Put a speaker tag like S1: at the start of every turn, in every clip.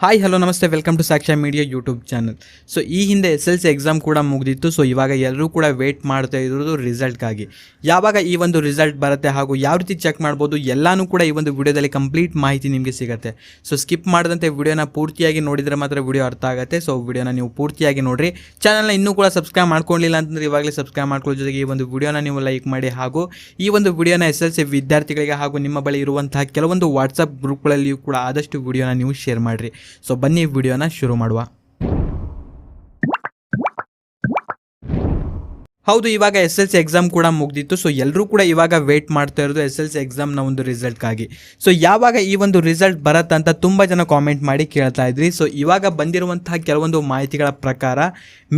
S1: Hi hello ನಮಸ್ತೆ welcome to Saksha media YouTube channel so ಈ ಹಿಂದೆ ಎಸ್ ಎಲ್ ಸಿ ಎಕ್ಸಾಮ್ ಕೂಡ ಮುಗಿದಿತ್ತು. So ಇವಾಗ ಎಲ್ಲರೂ ಕೂಡ ವೇಟ್ ಮಾಡ್ತಾ ಇರೋದು ರಿಸಲ್ಟ್ಗಾಗಿ ಯಾವಾಗ ಈ ಒಂದು ರಿಸಲ್ಟ್ ಬರುತ್ತೆ ಹಾಗೂ ಯಾವ ರೀತಿ ಚೆಕ್ ಮಾಡ್ಬೋದು ಎಲ್ಲನೂ ಕೂಡ ಈ ಒಂದು ವಿಡಿಯೋದಲ್ಲಿ ಕಂಪ್ಲೀಟ್ ಮಾಹಿತಿ ನಿಮಗೆ ಸಿಗುತ್ತೆ. ಸೊ ಸ್ಕಿಪ್ ಮಾಡದಂತೆ ವಿಡಿಯೋನ ಪೂರ್ತಿಯಾಗಿ ನೋಡಿದರೆ ಮಾತ್ರ ವಿಡಿಯೋ ಅರ್ಥ ಆಗುತ್ತೆ. ಸೊ ವಿಡಿಯೋನ ನೀವು ಪೂರ್ತಿಯಾಗಿ ನೋಡಿರಿ. ಚಾನಲ್ನ ಇನ್ನೂ ಕೂಡ ಸಬ್ಸ್ಕ್ರೈಬ್ ಮಾಡ್ಕೊಳ್ಳಿಲ್ಲ ಅಂತಂದರೆ ಇವಾಗಲೇ ಸಬ್ಸ್ಕ್ರೈಬ್ ಮಾಡ್ಕೊಳ್ಳೋ ಜೊತೆಗೆ ಈ ಒಂದು ವಿಡಿಯೋನ ನೀವು ಲೈಕ್ ಮಾಡಿ ಹಾಗೂ ಈ ಒಂದು ವಿಡಿಯೋನ ಎಸ್ ಎಲ್ ಸಿ ವಿದ್ಯಾರ್ಥಿಗಳಿಗೆ ಹಾಗೂ ನಿಮ್ಮ ಬಳಿ ಇರುವಂತಹ ಕೆಲವೊಂದು ವಾಟ್ಸಪ್ ಗ್ರೂಪ್ಗಳಲ್ಲಿಯೂ ಕೂಡ ಆದಷ್ಟು ವಿಡಿಯೋನ ನೀವು ಶೇರ್ ಮಾಡಿರಿ. ಸೊ ಬನ್ನಿ ವಿಡಿಯೋನ ಶುರು ಮಾಡುವ. ಹೌದು, ಇವಾಗ ಎಸ್ ಎಲ್ ಸಿ ಎಕ್ಸಾಮ್ ಕೂಡ ಮುಗ್ದಿತ್ತು. ಸೊ ಎಲ್ಲರೂ ಕೂಡ ಇವಾಗ ವೇಟ್ ಮಾಡ್ತಾ ಇರೋದು ಎಸ್ ಎಲ್ ಸಿ ಎಕ್ಸಾಮ್ನ ಒಂದು ರಿಸಲ್ಟ್ಗಾಗಿ ಸೊ ಯಾವಾಗ ಈ ಒಂದು ರಿಸಲ್ಟ್ ಬರತ್ತಂತ ತುಂಬ ಜನ ಕಾಮೆಂಟ್ ಮಾಡಿ ಕೇಳ್ತಾ ಇದ್ರಿ. ಸೊ ಇವಾಗ ಬಂದಿರುವಂತಹ ಕೆಲವೊಂದು ಮಾಹಿತಿಗಳ ಪ್ರಕಾರ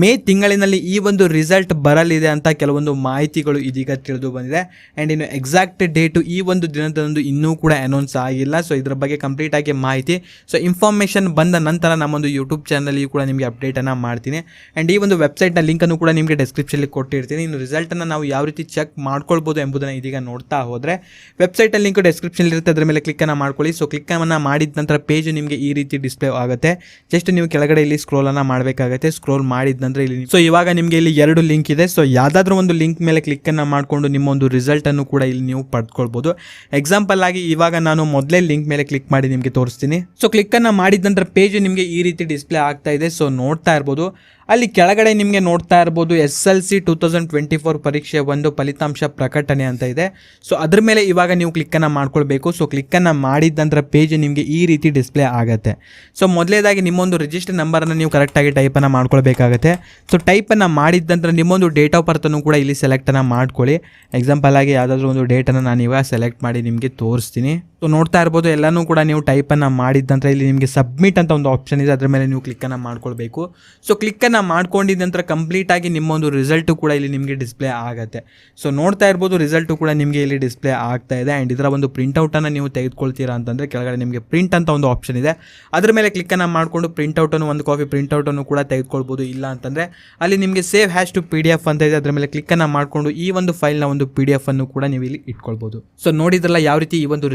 S1: ಮೇ ತಿಂಗಳಿನಲ್ಲಿ ಈ ಒಂದು ರಿಸಲ್ಟ್ ಬರಲಿದೆ ಅಂತ ಕೆಲವೊಂದು ಮಾಹಿತಿಗಳು ಇದೀಗ ತಿಳಿದು ಬಂದಿದೆ. ಆ್ಯಂಡ್ ಇನ್ನು ಎಕ್ಸಾಕ್ಟ್ ಡೇಟು ಈ ಒಂದು ದಿನದಂದು ಇನ್ನೂ ಕೂಡ ಅನೌನ್ಸ್ ಆಗಿಲ್ಲ. ಸೊ ಇದ್ರ ಬಗ್ಗೆ ಕಂಪ್ಲೀಟ್ ಆಗಿ ಮಾಹಿತಿ. ಸೊ ಇನ್ಫಾರ್ಮೇಷನ್ ಬಂದ ನಂತರ ನಮ್ಮೊಂದು ಯೂಟ್ಯೂಬ್ ಚಾನಲ್ಗೂ ಕೂಡ ನಿಮಗೆ ಅಪ್ಡೇಟನ್ನು ಮಾಡ್ತೀನಿ. ಆ್ಯಂಡ್ ಈ ಒಂದು ವೆಬ್ಸೈಟ್ನ ಲಿಂಕನ್ನು ಕೂಡ ನಿಮಗೆ ಡಿಸ್ಕ್ರಿಪ್ಷನಲ್ಲಿ ಕೊಟ್ಟಿರ್ತೀನಿ. ಇನ್ನು ರಿಸಲ್ಟನ್ನು ನಾವು ಯಾವ ರೀತಿ ಚೆಕ್ ಮಾಡ್ಕೊಳ್ಬೋದು ಎಂಬುದನ್ನು ಇದೀಗ ನೋಡ್ತಾ ಹೋದರೆ ವೆಬ್ಸೈಟಲ್ಲಿ ಲಿಂಕ್ ಡಿಸ್ಕ್ರಿಪ್ಷನ್ ಇರುತ್ತೆ. ಅದರ ಮೇಲೆ ಕ್ಲಿಕ್ಕನ್ನು ಮಾಡ್ಕೊಳ್ಳಿ. ಸೊ ಕ್ಲಿಕ್ಕನ್ನು ಮಾಡಿದ ನಂತರ ಪೇಜ್ ನಿಮಗೆ ಈ ರೀತಿ ಡಿಸ್ಪ್ಲೇ ಆಗುತ್ತೆ. ಜಸ್ಟ್ ನೀವು ಕೆಳಗಡೆ ಇಲ್ಲಿ ಸ್ಕ್ರೋಲನ್ನು ಮಾಡಬೇಕಾಗುತ್ತೆ. ಸ್ಕ್ರೋಲ್ ಮಾಡಿದ ನಂತರ ಇಲ್ಲಿ ಸೊ ಇವಾಗ ನಿಮಗೆ ಇಲ್ಲಿ ಎರಡು ಲಿಂಕ್ ಇದೆ. ಸೊ ಯಾವುದಾದ್ರೂ ಒಂದು ಲಿಂಕ್ ಮೇಲೆ ಕ್ಲಿಕ್ಕನ್ನು ಮಾಡಿಕೊಂಡು ನಿಮ್ಮ ಒಂದು ರಿಸಲ್ಟನ್ನು ಕೂಡ ಇಲ್ಲಿ ನೀವು ಪಡ್ಕೊಳ್ಬೋದು. ಎಕ್ಸಾಂಪಲ್ ಆಗಿ ಇವಾಗ ನಾನು ಮೊದಲೇ ಲಿಂಕ್ ಮೇಲೆ ಕ್ಲಿಕ್ ಮಾಡಿ ನಿಮಗೆ ತೋರಿಸ್ತೀನಿ. ಸೊ ಕ್ಲಿಕ್ಕನ್ನು ಮಾಡಿದ ನಂತರ ಪೇಜ್ ನಿಮಗೆ ಈ ರೀತಿ ಡಿಸ್ಪ್ಲೇ ಆಗ್ತಾ ಇದೆ. ಸೊ ನೋಡ್ತಾ ಇರ್ಬೋದು. ಅಲ್ಲಿ ಕೆಳಗಡೆ ನಿಮಗೆ ನೋಡ್ತಾ ಇರ್ಬೋದು S L C two thousand twenty four ಪರೀಕ್ಷೆ ಒಂದು ಫಲಿತಾಂಶ ಪ್ರಕಟಣೆ ಅಂತ ಇದೆ. ಸೊ ಅದ್ರ ಮೇಲೆ ಇವಾಗ ನೀವು ಕ್ಲಿಕ್ಕನ್ನು ಮಾಡ್ಕೊಳ್ಬೇಕು. ಸೊ ಕ್ಲಿಕ್ಕನ್ನು ಮಾಡಿದ ನಂತರ ಪೇಜ್ ನಿಮಗೆ ಈ ರೀತಿ ಡಿಸ್ಪ್ಲೇ ಆಗುತ್ತೆ. ಸೊ ಮೊದಲೇದಾಗಿ ನಿಮ್ಮೊಂದು ರಿಜಿಸ್ಟರ್ ನಂಬರನ್ನು ನೀವು ಕರೆಕ್ಟಾಗಿ ಟೈಪನ್ನು ಮಾಡ್ಕೊಳ್ಬೇಕಾಗತ್ತೆ. ಸೊ ಟೈಪನ್ನು ಮಾಡಿದ ನಂತರ ನಿಮ್ಮೊಂದು ಡೇಟ್ ಆಫ್ ಬರ್ತನ್ನು ಕೂಡ ಇಲ್ಲಿ ಸೆಲೆಕ್ಟನ್ನು ಮಾಡ್ಕೊಳ್ಳಿ. ಎಕ್ಸಾಂಪಲ್ ಆಗಿ ಯಾವುದಾದ್ರೂ ಒಂದು ಡೇಟನ್ನು ನಾನು ಇವಾಗ ಸೆಲೆಕ್ಟ್ ಮಾಡಿ ನಿಮಗೆ ತೋರಿಸ್ತೀನಿ. ಸೊ ನೋಡ್ತಾ ಇರ್ಬೋದು, ಎಲ್ಲನೂ ಕೂಡ ನೀವು ಟೈಪನ್ನು ಮಾಡಿದ ನಂತರ ಇಲ್ಲಿ ನಿಮಗೆ ಸಬ್ಮಿಟ್ ಅಂತ ಒಂದು ಆಪ್ಷನ್ ಇದೆ. ಅದರ ಮೇಲೆ ನೀವು ಕ್ಲಿಕ್ಕನ್ನು ಮಾಡ್ಕೊಳ್ಬೇಕು. ಸೊ ಕ್ಲಿಕ್ಕನ್ನು ಮಾಡ್ಕೊಂಡಿದ್ದ ನಂತರ ಕಂಪ್ಲೀಟಾಗಿ ನಿಮ್ಮೊಂದು ರಿಸಲ್ಟು ಕೂಡ ಇಲ್ಲಿ ನಿಮಗೆ ಡಿಸ್ಪ್ಲೇ ಆಗುತ್ತೆ. ಸೊ ನೋಡ್ತಾ ಇರ್ಬೋದು ರಿಸಲ್ಟು ಕೂಡ ನಿಮಗೆ ಇಲ್ಲಿ ಡಿಸ್ಪ್ಲೇ ಆಗ್ತಾ ಇದೆ. ಆ್ಯಂಡ್ ಇದರ ಒಂದು ಪ್ರಿಂಟೌಟನ್ನು ನೀವು ತೆಗೆದುಕೊಳ್ತೀರಾ ಅಂತಂದರೆ ಕೆಳಗಡೆ ನಿಮಗೆ ಪ್ರಿಂಟ್ ಅಂತ ಒಂದು ಆಪ್ಷನ್ ಇದೆ. ಅದರ ಮೇಲೆ ಕ್ಲಿಕ್ಕನ್ನು ಮಾಡಿಕೊಂಡು ಪ್ರಿಂಟೌಟನ್ನು ಒಂದು ಕಾಪಿ ಪ್ರಿಂಟೌಟನ್ನು ಕೂಡ ತೆಗೆದುಕೊಳ್ಬೋದು. ಇಲ್ಲ ಅಂತಂದರೆ ಅಲ್ಲಿ ನಿಮಗೆ save as to P D F ಅಂತ ಇದೆ. ಅದರ ಮೇಲೆ ಕ್ಲಿಕ್ಕನ್ನು ಮಾಡಿಕೊಂಡು ಈ ಒಂದು ಫೈಲ್ನ ಒಂದು ಪಿ ಡಿ ಎಫ್ ಅನ್ನು ಕೂಡ ನೀವು ಇಲ್ಲಿ ಇಟ್ಕೊಳ್ಬೋದು. ಸೊ ನೋಡಿದ್ರಲ್ಲ ಯಾವ ರೀತಿ ಈ ಒಂದು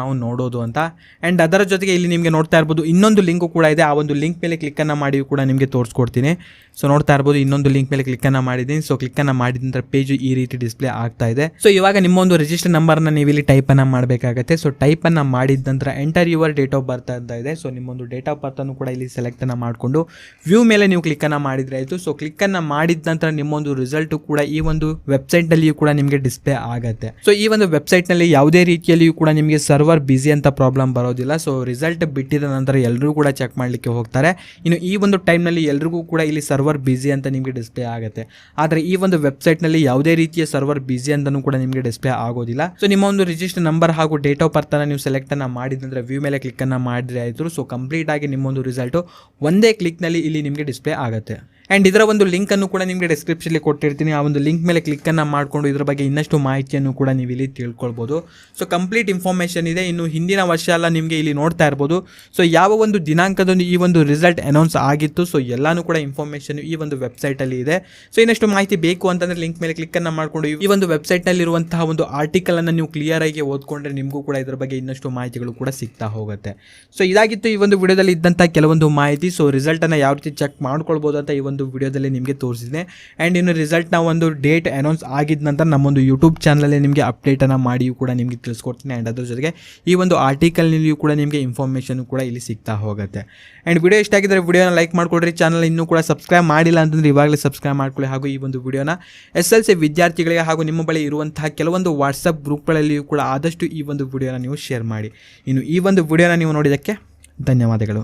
S1: ನಾವು ನೋಡೋದು ಅಂತ. ಆ್ಯಂಡ್ ಅದರ ಜೊತೆಗೆ ಇಲ್ಲಿ ನಿಮಗೆ ನೋಡ್ತಾ ಇರ್ಬೋದು ಇನ್ನೊಂದು ಲಿಂಕು ಕೂಡ ಇದೆ. ಆ ಒಂದು ಲಿಂಕ್ ಮೇಲೆ ಕ್ಲಿಕ್ಕನ್ನು ಮಾಡಿ ಕೂಡ ನಿಮಗೆ ತೋರಿಸ್ಕೊಡ್ತೀನಿ. ಸೊ ನೋಡ್ತಾ ಇರ್ಬೋದು ಇನ್ನೊಂದು ಲಿಂಕ್ ಮೇಲೆ ಕ್ಲಿಕ್ಕನ್ನು ಮಾಡಿದ್ದೀನಿ. ಸೊ ಕ್ಲಿಕ್ಕನ್ನು ಮಾಡಿದ ನಂತರ ಪೇಜು ಈ ರೀತಿ ಡಿಸ್ಪ್ಲೇ ಆಗ್ತಾ ಇದೆ. ಸೊ ಇವಾಗ ನಿಮ್ಮ ಒಂದು ರಿಜಿಸ್ಟರ್ ನಂಬರ್ನ ನೀವು ಇಲ್ಲಿ ಟೈಪನ್ನು ಮಾಡಬೇಕಾಗತ್ತೆ. ಸೊ ಟೈಪನ್ನು ಮಾಡಿದ ನಂತರ enter your date of birth ಅಂತ ಇದೆ. ಸೊ ನಿಮ್ಮೊಂದು ಡೇಟ್ ಆಫ್ ಬರ್ತನ್ನು ಕೂಡ ಇಲ್ಲಿ ಸೆಲೆಕ್ಟನ್ನು ಮಾಡಿಕೊಂಡು ವ್ಯೂ ಮೇಲೆ ನೀವು ಕ್ಲಿಕ್ಕನ್ನು ಮಾಡಿದರೆ ಆಯಿತು. ಸೊ ಕ್ಲಿಕ್ಕನ್ನು ಮಾಡಿದ ನಂತರ ನಿಮ್ಮೊಂದು ರಿಸಲ್ಟು ಕೂಡ ಈ ಒಂದು ವೆಬ್ಸೈಟ್ನಲ್ಲಿಯೂ ಕೂಡ ನಿಮಗೆ ಡಿಸ್ಪ್ಲೇ ಆಗುತ್ತೆ. ಸೊ ಈ ಒಂದು ವೆಬ್ಸೈಟ್ನಲ್ಲಿ ಯಾವುದೇ ರೀತಿಯಲ್ಲಿಯೂ ಕೂಡ ನಿಮಗೆ ಸರ್ವರ್ ಬಿಸಿ ಅಂತ ಪ್ರಾಬ್ಲಮ್ ಬರೋದಿಲ್ಲ. ಸೊ ರಿಸಲ್ಟ್ ಬಿಟ್ಟಿದ ನಂತರ ಎಲ್ಲರೂ ಕೂಡ ಚೆಕ್ ಮಾಡಲಿಕ್ಕೆ ಹೋಗ್ತಾರೆ. ಇನ್ನು ಈ ಒಂದು ಟೈಮ್ನಲ್ಲಿ ಎಲ್ರಿಗೂ ಕೂಡ ಇಲ್ಲಿ ಸರ್ವರ್ ಬಿಸಿ ಅಂತ ನಿಮಗೆ ಡಿಸ್ಪ್ಲೇ ಆಗುತ್ತೆ. ಆದರೆ ಈ ಒಂದು ವೆಬ್ಸೈಟ್ನಲ್ಲಿ ಯಾವುದೇ ರೀತಿಯ ಸರ್ವರ್ ಬಿಸಿ ಅಂತಲೂ ಕೂಡ ನಿಮಗೆ ಡಿಸ್ಪ್ಲೇ ಆಗೋದಿಲ್ಲ. ಸೊ ನಿಮ್ಮ ಒಂದು ರಿಜಿಸ್ಟರ್ ನಂಬರ್ ಹಾಗೂ ಡೇಟ್ ಆಫ್ ಬರ್ತನ್ನು ನೀವು ಸೆಲೆಕ್ಟನ್ನು ಮಾಡಿದಂದರೆ ವ್ಯೂ ಮೇಲೆ ಕ್ಲಿಕ್ಕನ್ನು ಮಾಡಿದ್ರೆ ಆಯಿತು. ಸೊ ಕಂಪ್ಲೀಟ್ ಆಗಿ ನಿಮ್ಮೊಂದು ರಿಸಲ್ಟು ಒಂದೇ ಕ್ಲಿಕ್ನಲ್ಲಿ ಇಲ್ಲಿ ನಿಮಗೆ ಡಿಸ್ಪ್ಲೇ ಆಗುತ್ತೆ. ಆ್ಯಂಡ್ ಇದರ ಒಂದು ಲಿಂಕನ್ನು ಕೂಡ ನಿಮಗೆ ಡಿಸ್ಕ್ರಿಪ್ಷನ್ಲಿ ಕೊಟ್ಟಿರ್ತೀನಿ. ಆ ಒಂದು ಲಿಂಕ್ ಮೇಲೆ ಕ್ಲಿಕ್ಕನ್ನು ಮಾಡಿಕೊಂಡು ಇದರ ಬಗ್ಗೆ ಇನ್ನಷ್ಟು ಮಾಹಿತಿಯನ್ನು ಕೂಡ ನೀವು ಇಲ್ಲಿ ತಿಳ್ಕೊಳ್ಬೋದು. ಸೊ ಕಂಪ್ಲೀಟ್ ಇನ್ಫಾರ್ಮೇಷನ್ ಇದೆ. ಇನ್ನು ಹಿಂದಿನ ವರ್ಷ ಎಲ್ಲ ನಿಮಗೆ ಇಲ್ಲಿ ನೋಡ್ತಾ ಇರ್ಬೋದು. ಸೊ ಯಾವ ಒಂದು ದಿನಾಂಕದಂದು ಈ ಒಂದು ರಿಸಲ್ಟ್ ಅನೌನ್ಸ್ ಆಗಿತ್ತು. ಸೊ ಎಲ್ಲನೂ ಕೂಡ ಇನ್ಫಾರ್ಮೇಷನ್ ಈ ಒಂದು ವೆಬ್ಸೈಟಲ್ಲಿ ಇದೆ. ಸೊ ಇನ್ನಷ್ಟು ಮಾಹಿತಿ ಬೇಕು ಅಂತಂದರೆ ಲಿಂಕ್ ಮೇಲೆ ಕ್ಲಿಕ್ಕನ್ನು ಮಾಡಿಕೊಂಡು ಈ ಒಂದು ವೆಬ್ಸೈಟ್ನಲ್ಲಿರುವಂತಹ ಒಂದು ಆರ್ಟಿಕಲನ್ನು ನೀವು ಕ್ಲಿಯರಾಗಿ ಓದ್ಕೊಂಡ್ರೆ ನಿಮಗೂ ಕೂಡ ಇದರ ಬಗ್ಗೆ ಇನ್ನಷ್ಟು ಮಾಹಿತಿಗಳು ಕೂಡ ಸಿಗ್ತಾ ಹೋಗುತ್ತೆ. ಸೊ ಇದಾಗಿತ್ತು ಈ ಒಂದು ವಿಡಿಯೋದಲ್ಲಿ ಇದ್ದಂಥ ಕೆಲವೊಂದು ಮಾಹಿತಿ. ಸೊ ರಿಸಲ್ಟನ್ನು ಯಾವ ರೀತಿ ಚೆಕ್ ಮಾಡ್ಕೊಳ್ಬೋದು ಅಂತ ಈ ಒಂದು ವಿಡಿಯೋದಲ್ಲಿ ನಿಮಗೆ ತೋರಿಸಿದೆ ಆ್ಯಂಡ್ ಇನ್ನು ರಿಸಲ್ಟ್ನ ಒಂದು ಡೇಟ್ ಅನೌನ್ಸ್ ಆಗಿದ ನಂತರ ನಮ್ಮೊಂದು ಯೂಟ್ಯೂಬ್ ಚಾನಲಲ್ಲಿ ನಿಮಗೆ ಅಪ್ಡೇಟನ್ನು ಮಾಡಿಯೂ ಕೂಡ ನಿಮಗೆ ತಿಳಿಸ್ಕೊಡ್ತೀನಿ. ಆ್ಯಂಡ್ ಅದ್ರ ಜೊತೆಗೆ ಈ ಒಂದು ಆರ್ಟಿಕಲ್ನಲ್ಲಿಯೂ ಕೂಡ ನಿಮಗೆ ಇನ್ಫಾರ್ಮೇಷನ್ ಕೂಡ ಇಲ್ಲಿ ಸಿಗ್ತಾ ಹೋಗುತ್ತೆ. ಆ್ಯಂಡ್ ವಿಡಿಯೋ ಇಷ್ಟ ಆಗಿದ್ದರೆ ವಿಡಿಯೋನ ಲೈಕ್ ಮಾಡಿಕೊಡ್ರಿ. ಚಾನಲ್ ಇನ್ನೂ ಕೂಡ ಸಬ್ಸ್ಕ್ರೈಬ್ ಮಾಡಿಲ್ಲ ಅಂತಂದರೆ ಇವಾಗಲೇ ಸಬ್ಸ್ಕ್ರೈಬ್ ಮಾಡ್ಕೊಳ್ಳಿ. ಹಾಗೂ ಈ ಒಂದು ವಿಡಿಯೋನ ಎಸ್ ಎಲ್ ಸಿ ವಿದ್ಯಾರ್ಥಿಗಳಿಗೆ ಹಾಗೂ ನಿಮ್ಮ ಬಳಿ ಇರುವಂತಹ ಕೆಲವೊಂದು ವಾಟ್ಸಪ್ ಗ್ರೂಪ್ಗಳಲ್ಲಿಯೂ ಕೂಡ ಆದಷ್ಟು ಈ ಒಂದು ವಿಡಿಯೋನ ನೀವು ಶೇರ್ ಮಾಡಿ. ಇನ್ನು ಈ ಒಂದು ವಿಡಿಯೋನ ನೀವು ನೋಡಿದ್ದಕ್ಕೆ ಧನ್ಯವಾದಗಳು.